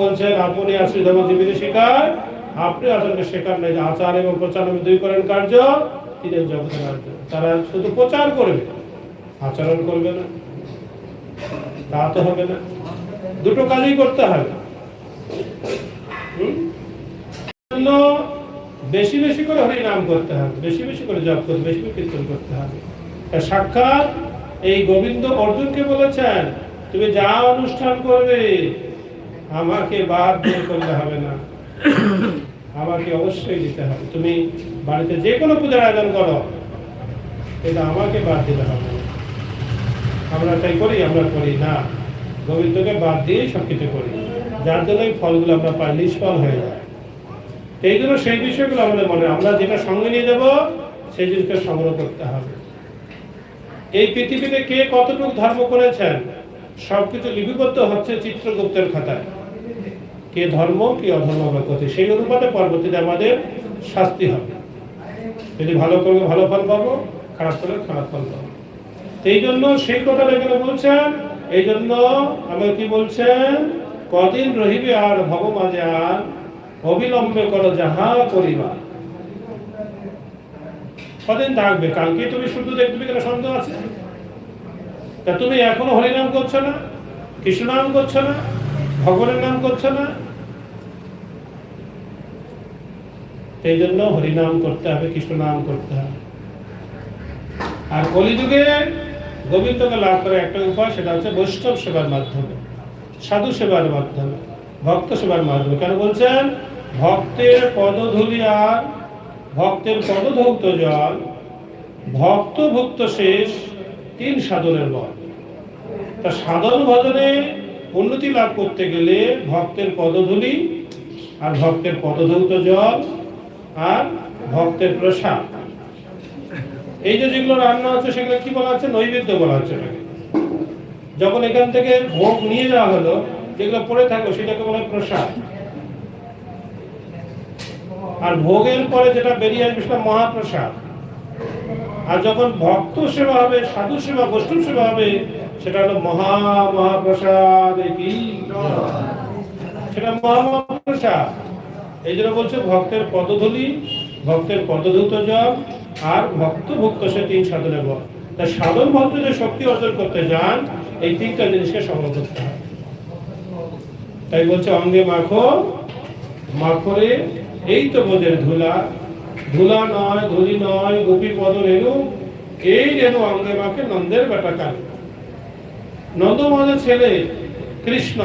বলছেন আপনি আশ্রিত জীবিত শিকার আপনি আসলে শেখার নেই আচার এবং প্রচার নামে দুই করেন কার্য তিনি জগতের কার্য। তারা শুধু প্রচার করবে, আচরণ করবে না, তা তো হবে না। দুটো কাজই করতে হবে জন্য বেশি বেশি করে হরি নাম করতে হবে, বেশি বেশি করে জপ করতে বেশি বেশি কীর্তন করতে হবে। সাক্ষাৎ এই গোবিন্দ অর্জুনকে বলেছেন, তুমি যা অনুষ্ঠান করবে আমাকে বাদ দিয়ে করলে হবে না। আমাকে অবশ্যই দিতে হবে। তুমি বাড়িতে যে কোনো পূজার আয়োজন করো। এটা আমাকে বাদ দিতে হবে। আমরা তাই করি, আমরা করি না। গোবিন্দকে বাদ দিয়েই সব কিছু করি। যার জন্য এই ফলগুলো আমরা পাই, নিষ্ফল হয়ে যায়। এই জন্য সেই বিষয়গুলো আমাদের মনে আমরা যেটা সঙ্গে নিয়ে যাব সেই জিনিসকে সংগ্রহ করতে হবে। এই পৃথিবীতে কে কতটুকু ধর্ম করেছেন, সবকিছু লিপিবদ্ধ হচ্ছে চিত্রগুপ্তের খাতায়। কে ধর্ম, কি অধর্ম বা ক্ষতি সেই অনুপাতে পরবর্তীতে আমাদের শাস্তি হবে। যদি ভালো করব, ভালো ফল পাবো, খারাপ করলে খারাপ ফল পাবো। এই জন্য সেই কথাটা এখানে বলছেন, এই জন্য আমরা কি বলছেন, কদিন রহিবে আর ভব মাঝে আর, অবিলম্বে করো যাহা করিবা। কদিন থাকবে? কালকে তুমি শুধু দেখবে কেন সন্দেহ আছে? তা তুমি এখনও হরিনাম করছ না কৃষ্ণ নাম করছ না? ভগবানের নাম করছ না? এই জন্য হরিনাম করতে হবে, কৃষ্ণ নাম করতে হবে। আর কলিযুগে গোবিন্দকে লাভ করার একটা উপায়, সেটা হচ্ছে বৈষ্ণব সেবার মাধ্যমে, সাধু সেবার মাধ্যমে, ভক্ত সেবার মাধ্যমে। কেন বলছেন? ভক্তের পদধূলি আর ভক্তের পদধৌত জল ভক্ত ভুক্ত শেষ তিন সাধনের বল। তা সাধন ভজনে উন্নতি লাভ করতে গেলে ভক্তের পদধূলি আর ভক্তের পদধৌত জল আর ভক্তের প্রসাদ। এই যে যেগুলো রান্না হচ্ছে সেগুলো কি বলা হচ্ছে নৈবেদ্য বলা হচ্ছে যখন এখান থেকে ভোগ নিয়ে যাওয়া হলো, যেগুলো পড়ে থাকল, সেটাকে বলে প্রসাদ। আর ভোগের পরে যেটা বেরিয়ে আসবে, সেটা মহাপ্রসাদ। আর যখন ভক্ত সেবা হবে, সাধু সেবা, বৈষ্ণব সেবা হবে সেটা হলো মহা মহাপ্রসাদ কি? সেটা মহা মহাপ্রসাদ। এই জন্য বলছে ভক্তের পদধূলি ভক্তের পদধূত জপ, আর ভক্ত ভক্ত সে তিন সাধনের বল। তা সাধন ভক্ত যে শক্তি অর্জন করতে যান, এই তিনটা জিনিসকে সংগ্রহ করতে হয়। তাই বলছে, অঙ্গে মাখো, মাখরে, এই তো বোধের ধুলা। ধুলা নয় ধুলি নয়, গোপী পদ রেণু, এই রেণু অঙ্গে মাখে নন্দের বেটা কাল। নন্দমানের ছেলে কৃষ্ণ,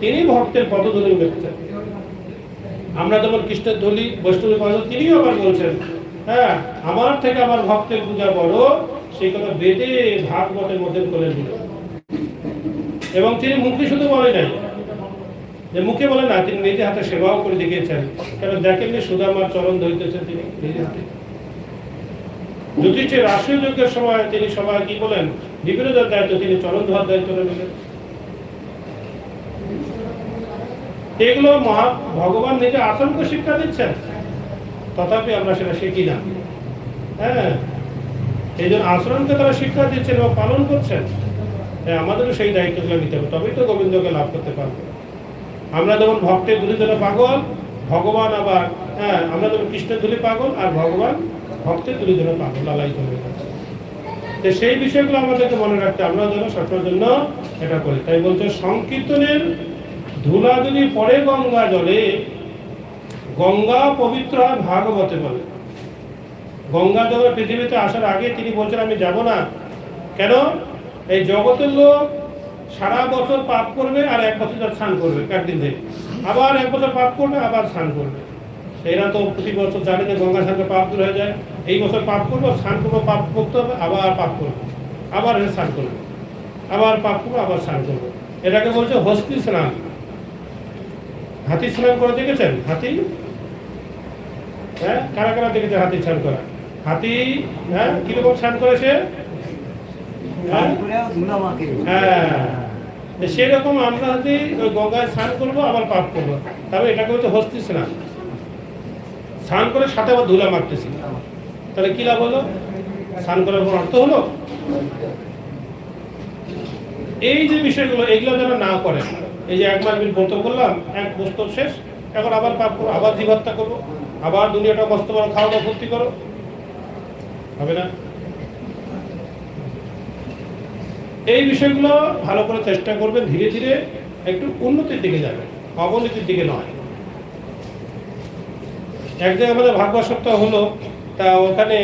তিনি ভক্তের পদধূলি মেখেছেন আমরা যেমন কৃষ্ণের ধুলি বৈষ্ণবী পদ তিনিও আবার বলছেন হ্যাঁ আমার থেকে আমার ভক্তের পূজা বড় সেই কথা বেদে ভাগবতের মধ্যে বলে দিল। এবং তিনি মুখে শুধু বলে নাই, যে মুখে বলে না, তিনি নিজে হাতে সেবাও করে দেখিয়েছেন। কেন দেখেননি আমার চরণ ধরিতেছেন তিনি নিজে হাতে। যুধিষ্ঠির রাষ্ট্রীয় যজ্ঞের সময় তিনি সবাই কি বলেন বিভিন্ন দায়িত্ব, তিনি চরণ ধোয়ার দায়িত্ব নিলেন এগুলো মহা, ভগবান নিজে আচরণকে শিক্ষা দিচ্ছেন। তথাপি আমরা সেটা শিখি না। হ্যাঁ এই জন্য আচরণকে তারা শিক্ষা দিচ্ছেন এবং পালন করছেন। হ্যাঁ আমাদেরও সেই দায়িত্বগুলো নিতে হবে। তবেই তো গোবিন্দকে লাভ করতে পারব। আমরা যেমন ভক্তের ধুলি জন্য পাগল, ভগবান আবার হ্যাঁ আমরা যেমন কৃষ্ণের ধুলি পাগল, আর ভগবান ভক্তের ধুলি জন্য পাগল লালাই করে তো সেই বিষয়গুলো আমাদেরকে মনে রাখতে আমরা যেন সবসময়ের জন্য এটা করি। তাই বলছে, সংকীর্তনের ধুলা যদি পড়ে গঙ্গা জলে, গঙ্গা পবিত্র হয় ভাগবতে বলে। গঙ্গা জলের পৃথিবীতে আসার আগে তিনি বলছেন, আমি যাব না। কেন? এই জগতের লোক সারা বছর পাপ করবে আর এক বছর স্নান করবে একদিন থেকে। আবার এক বছর পাপ করবে, আবার স্নান করবে। এরা তো প্রতি বছর জানে যে গঙ্গা স্নানকে পাপ দূর হয়ে যায়। এই বছর পাপ করব, স্নান করব, পাপ করতে হবে, আবার পাপ করব। আবার স্নান করব। আবার পাপ করব, আবার স্নান করব। এটাকে বলছে হস্তি স্নান। হাতি স্নান করে দেখেছেন? হাতি? হ্যাঁ? কারা কারা দেখেছে হাতি স্নান করা? হাতি হ্যাঁ? কীরকম স্নান করে সে হ্যাঁ? হ্যাঁ। সেরকম আমরা যদি গঙ্গায় স্নান করব, আবার পাপ করব। তবে এটাকে হচ্ছে হস্তি স্নান। স্নান করে সাথে আবার ধুলা মারতেছি। তাহলে কি লাভ হলো? স্নান করার কোনো অর্থ হলো? এই যে বিষয়গুলো, এগুলো যেন না করে। এই যে এক মাস বিল ব্রত করলাম, এক বস্তু শেষ, এখন আবার পাপ করো আবার জীবহত্যা করব, আবার দুনিয়াটা মস্ত বড় খাওয়া দাওয়া ফুর্তি করো। হবে না? এই বিষয়গুলো ভালো করে চেষ্টা করবেন, ধীরে ধীরে একটু উন্নতির দিকে যাবেন। অবনতির দিকে নয়। এক জায়গায় আমাদের সপ্তাহ হলো, তা ওখানে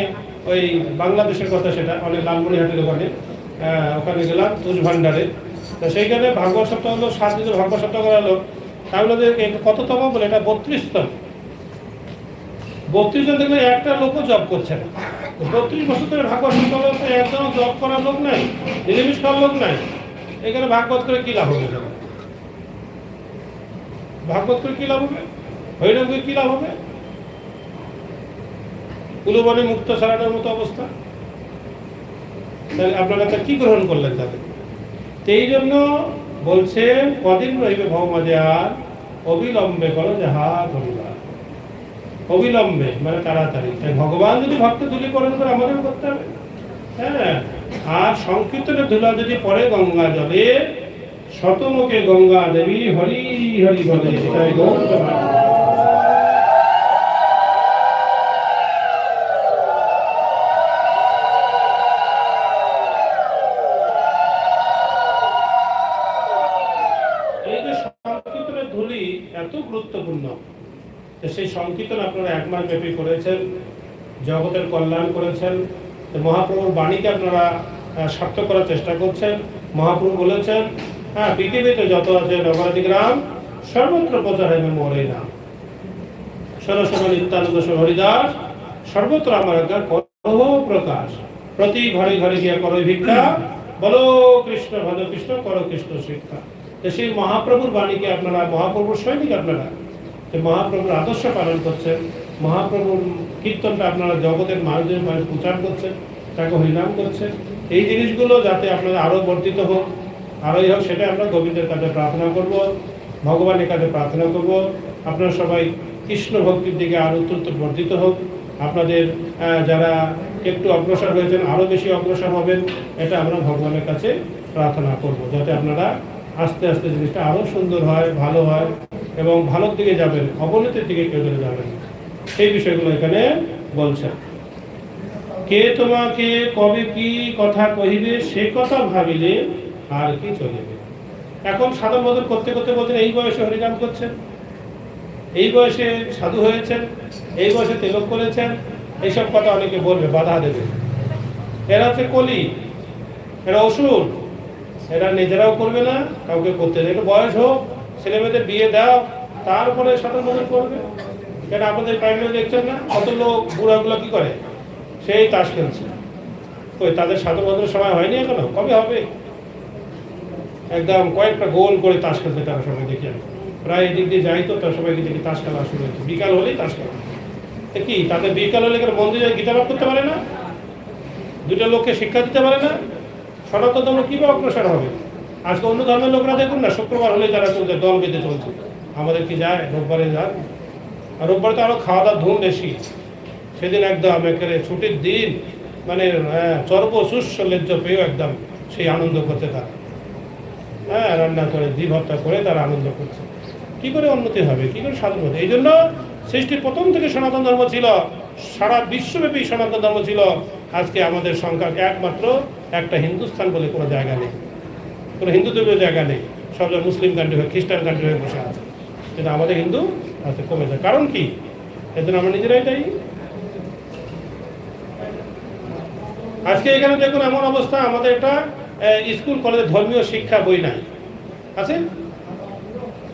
ওই বাংলাদেশের কথা সেটা অনেক লালমনিহাটের ওখানে ওখানে গেলাম, তুষ ভান্ডারে তো সেইখানে সপ্তাহ হলো, সাত দিনের সপ্তাহ করা হলো। তাহলে কততম বলে, এটা বত্রিশতম। বত্রিশ জন দেখবেন একটা লোকও জব করছে না। বত্রিশ বছর ধরে ভাগবত তো একদম জব করার লোক নাই, নিরামিষ খাওয়ার লোক নাই। এখানে ভাগবত করে কি লাভ হবে? ভাগবত করে কি লাভ হবে? হরিনাম করে কি লাভ হবে? কুলবনে মুক্ত ছাড়ানোর মতো অবস্থা? তাহলে আপনারা তা কি গ্রহণ করলেন তাদের তো এই জন্য বলছেন, কদিন রহিবে ভৌমাজে আর? অবিলম্বে করো যাহা করিবা অবিলম্বে মানে তাড়াতাড়ি। তাই ভগবান যদি ভক্ত দূরীকরণ করে আমাদের করতে হবে। হ্যাঁ। আর সংকীর্তনের ধুলা যদি পরে গঙ্গা জলে, শতমুখে গঙ্গা দেবী হরি হরি বলে তাই গৌর এই যে সংকীর্তনের ধুলি এত গুরুত্বপূর্ণ সেই সংকীর্তন আপনারা এক মাস ব্যাপী করেছেন, জগতের কল্যাণ করেছেন মহাপ্রভুর বাণীকে আপনারা সার্থক করার চেষ্টা করছেন। মহাপ্রভু বলেছেন হ্যাঁ পৃথিবীতে যত আছে নগরাদি গ্রাম সর্বত্র প্রচার হবে মোর সরস্বতী নিত্যানন্দ হরিদাস, সর্বত্র আমার প্রকাশ। প্রতি ঘরে ঘরে গিয়া করো ভিক্ষা, বলো কৃষ্ণ ভজ কৃষ্ণ, করো কৃষ্ণ শিক্ষা। সেই মহাপ্রভুর বাণীকে আপনারা, মহাপ্রভুর সৈনিক আপনারা তো মহাপ্রভুর আদর্শ পালন করছেন মহাপ্রভুর কীর্তনটা আপনারা জগতের মানুষদের মাঝে প্রচার করছেন তাকে হরিনাম করছেন এই জিনিসগুলো যাতে আপনারা আরও বর্ধিত হোক, আরোই হোক সেটা আমরা গোবিন্দের কাছে প্রার্থনা করব, ভগবানের কাছে প্রার্থনা করব। আপনারা সবাই কৃষ্ণ ভক্তির দিকে আরও অত্যন্ত বর্ধিত হোক। আপনাদের যারা একটু অগ্রসর হয়েছেন, আরও বেশি অগ্রসর হবেন, এটা আমরা ভগবানের কাছে প্রার্থনা করব, যাতে আপনারা আস্তে আস্তে জিনিসটা আরও সুন্দর হয়, ভালো হয়। এবং ভালোর দিকে যাবেন, অবনতির দিকে কেউ চলে যাবেন সেই বিষয়গুলো এখানে বলছেন। কে তোমাকে কবে কি কথা কহিবে, সে কথা ভাবিলে আর কি চলিবে? এখন সাধন বদল করতে করতে বলছেন, এই বয়সে হরিনাম করছেন, এই বয়সে সাধু হয়েছেন, এই বয়সে তেলক করেছেন, এইসব কথা অনেকে বলবে, বাধা দেবে। এরা হচ্ছে কলি, এরা অসুর, এরা নিজেরাও করবে না, কাউকে করতে বয়স হোক ছেলে মেয়েদের বিয়ে দাও তারপরে সাধন বদল করবে কেন আপনাদের প্রাইমারি দেখছেন না? কত লোক বুড়াগুলো কি করে? সেই তাস খেলছে। ওই তাদের সাধন বদলের সময় হয়নি এখনও? কবে হবে? একদম কয়েকটা গোল করে তাস খেলতে তারা সবাই, দেখি আমি। প্রায় এদিক দিয়ে যাই তো তার সবাইকে দেখি তাস খেলা শুরু হয়েছে। বিকাল হলেই তাস খেলা। কি, তাদের বিকাল হলে কেন মন্দিরে গীতা পাঠ করতে পারে না? দুটো লোককে শিক্ষা দিতে পারে না? সনাতন ধর্ম কীভাবে অগ্রসর হবে? আজকে অন্য ধর্মের লোকরা দেখুন না শুক্রবার হলে তারা চলছে দল বেঁধে চলছে। আমাদের কি যায়? রোববারে যান আর রোববারে তো আরও খাওয়া দাওয়ার ধুম বেশি। সেদিন একদম একেবারে ছুটির দিন মানে হ্যাঁ, সুস্ব লেজ্জ পেয়েও একদম সেই আনন্দ করতে তারা। হ্যাঁ রান্না করে দ্বি ভর্তা করে তারা আনন্দ করছে। কি করে উন্নতি হবে? কি করে সাধন হবে? এই জন্য সৃষ্টির প্রথম থেকে সনাতন ধর্ম ছিল সারা বিশ্বব্যাপী সনাতন ধর্ম ছিল। আজকে আমাদের সংখ্যা একমাত্র একটা হিন্দুস্তান বলে কোনো জায়গা নেই। কোনো হিন্দু ধর্মের জায়গা নেই। সব মুসলিম কান্ট্রি হয়ে, খ্রিস্টান কান্ট্রি হয়ে বসে আছে। কিন্তু আমাদের হিন্দু আজকে কমে যায়। কারণ কি? জন্য আমরা নিজেরাই দায়ী। আজকে এখানে দেখুন এমন অবস্থা, আমাদের একটা স্কুল, কলেজে ধর্মীয় শিক্ষা বই নাই। আছে?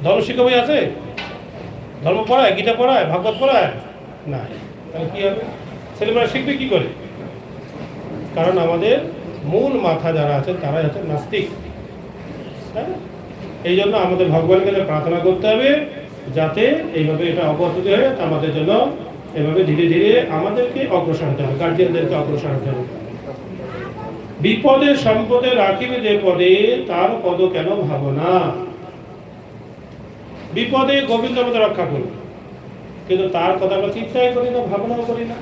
ধর্ম শিক্ষা বই আছে? ধর্ম পড়ায়, গীতা পড়ায়, ভাগবত পড়ায়? নাই। তাহলে কি হবে? ছেলেমেয়েরা শিখবে কী করে? কারণ আমাদের মূল মাথা যারা আছে, তারাই হচ্ছে নাস্তিক। এই জন্য আমাদের ভগবানের কাছে প্রার্থনা করতে হবে যাতে এইভাবে এটা অপরতি হয় আমাদের জন্য এভাবে ধীরে ধীরে আমাদেরকে অগ্রসর হতে হবে গার্জিয়ানদেরকে অগ্রসর হতে হবে। বিপদে, সম্পদে রাখিবে যে পদে, তার পদ কেন ভাবনা বিপদে গোবিন্দ আমাদের রক্ষা করবে কিন্তু তার কথা আমরা চিন্তাই করি না, ভাবনাও করি না।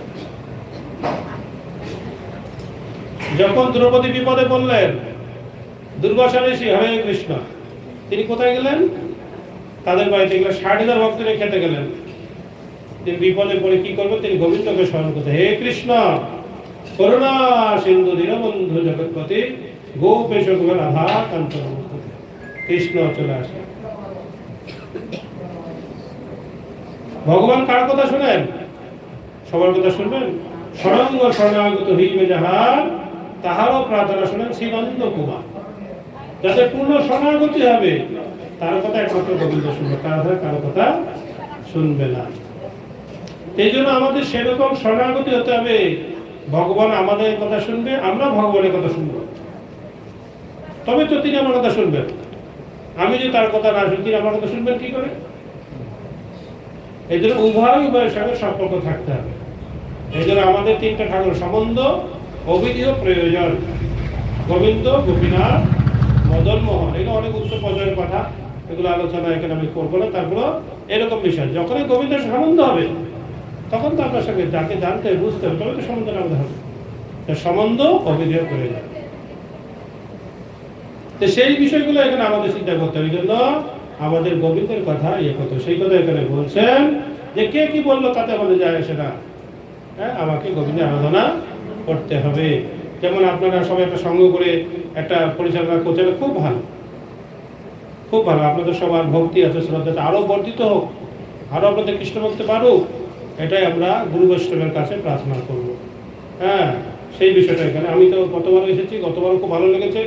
যখন দ্রৌপদী বিপদে বললেন দুর্বাসা ঋষি হরে কৃষ্ণ। তিনি কোথায় গেলেন? তাদের বাড়িতে গেলে ষাট হাজার ভক্ত নিয়ে খেতে গেলেন। তিনি বিপদে পড়ে কি করবেন? তিনি গোবিন্দকে স্মরণ করতে। হে কৃষ্ণ, করুণা সিন্ধু দীনবন্ধু জগৎপতি গোপেশ রাধা কান্ত কৃষ্ণ চলে আসে ভগবান কার কথা শুনেন? সবার কথা শুনবেন? সরঙ্গ শরণাগত হইবে যাহার তাহারও প্রার্থনা শুনেন শ্রী নন্দ কুমার। যাদের পূর্ণ শরণাগতি হবে। তার কথা একমাত্র গোবিন্দ শুনবে, কার হয় কারও কথা শুনবে না। এই জন্য আমাদের সেরকম শরণাগতি হতে হবে। ভগবান আমাদের কথা শুনবে, আমরা ভগবানের কথা শুনব। তবে তো তিনি আমার কথা শুনবেন। আমি যদি তার কথা না শুনি আমার কথা শুনবেন কি করে? এই জন্য উভয় উভয়ের সঙ্গে সম্পর্ক থাকতে হবে। এই জন্য আমাদের তিনটা ঠাকুর সম্বন্ধ অবিধীয় প্রয়োজন। গোবিন্দ, গোপীনাথ মদন মোহন এগুলো অনেক উচ্চ পর্যায়ের কথা। এগুলো আলোচনা এখানে আমি করব না। তারপর এরকম বিষয়। যখনই গোবিন্দের সম্বন্ধ হবে, তখন তো আপনার সঙ্গে যাকে জানতে বুঝতে হবে তবে তো সম্বন্ধ আমাদের হবে সম্বন্ধ অবিধীয় প্রয়োজন তো সেই বিষয়গুলো এখানে আমাদের চিন্তা করতে হবে। জন্য আমাদের গোবিন্দের কথা ইয়ে করতে সেই কথা এখানে বলছেন যে কে কি বলল তাতে আমাদের যায় আসে না। হ্যাঁ আমাকে গোবিন্দের আরাধনা করতে হবে। যেমন আপনারা সবাই একটা সঙ্গ করে একটা পরিচালনা করছেন, খুব ভালো। খুব ভালো। আপনাদের সবার ভক্তি আছে, শ্রদ্ধা আরও বর্ধিত হোক, আরও আপনাদের কৃষ্ণ ভক্তি বাড়ুক, এটাই আমরা গুরু বৈষ্ণবের কাছে প্রার্থনা করব। হ্যাঁ সেই বিষয়টা এখানে। আমি তো গতবার এসেছি, গতবারও খুব ভালো লেগেছে।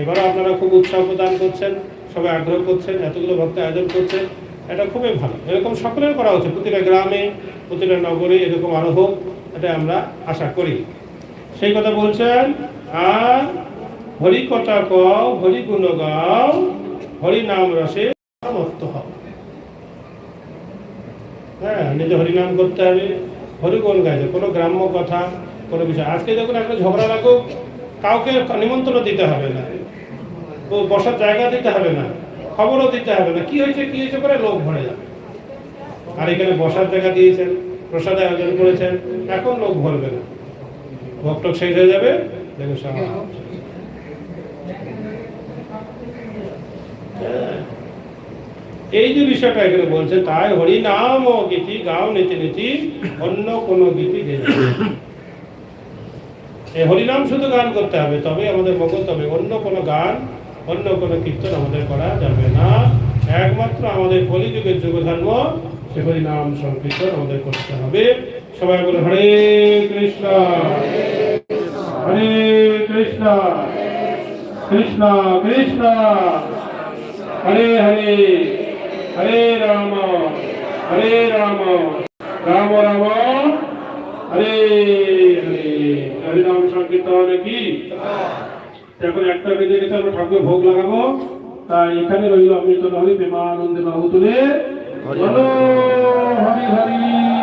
এবারও আপনারা খুব উৎসাহ প্রদান করছেন, সবাই আগ্রহ করছেন, এতগুলো ভক্ত আয়োজন করছেন, এটা খুবই ভালো। এরকম সকলের করা হচ্ছে প্রতিটা গ্রামে, প্রতিটা নগরে এরকম আরও হোক এটা আমরা আশা করি। সেই কথা বলছেন, আর হরি কথা কও, হরি গুণ গাও, হরি নাম রসে হও। হ্যাঁ নিজে করতে হবে কোনো গ্রাম্য কথা, কোনো বিষয়। আজকে যখন একটা ঝগড়া লাগুক, কাউকে নিমন্ত্রণ দিতে হবে না। ও বসার জায়গা দিতে হবে না, খবরও দিতে হবে না। কি হয়েছে কি হয়েছে করে লোক ভরে যাবে। আর এখানে বসার জায়গা দিয়েছেন, প্রসাদ আয়োজন করেছেন, এখন লোক ভরবে না। ভক্ত শেষ হয়ে যাবে? দেখো হ্যাঁ। এই যে বিষয়টা এখানে বলছে তাই হরি নাম ও গীতি গাও নীতি নীতি অন্য কোনো গীতি এই হরিনাম শুধু গান করতে হবে তবে আমাদের মগজ হবে। অন্য কোনো গান অন্য কোনো কীর্তন আমাদের করা যাবে না। একমাত্র আমাদের কলিযুগের যুগ ধর্ম সে হরিনাম সংকীর্তন আমাদের করতে হবে। সবাই বলে হরে কৃষ্ণ হরে কৃষ্ণ কৃষ্ণ কৃষ্ণ, হরে হরে হরে রাম হরে রাম রাম রাম, হরে হরে। হরে নাম সংকীর্তন কি? এখন একটা বেজে গেছে, আমরা ঠাকুর ভোগ লাগাবো। তাই এখানে রইল অমৃত হরি প্রেমানন্দে বাবু তুলে হরি হরি।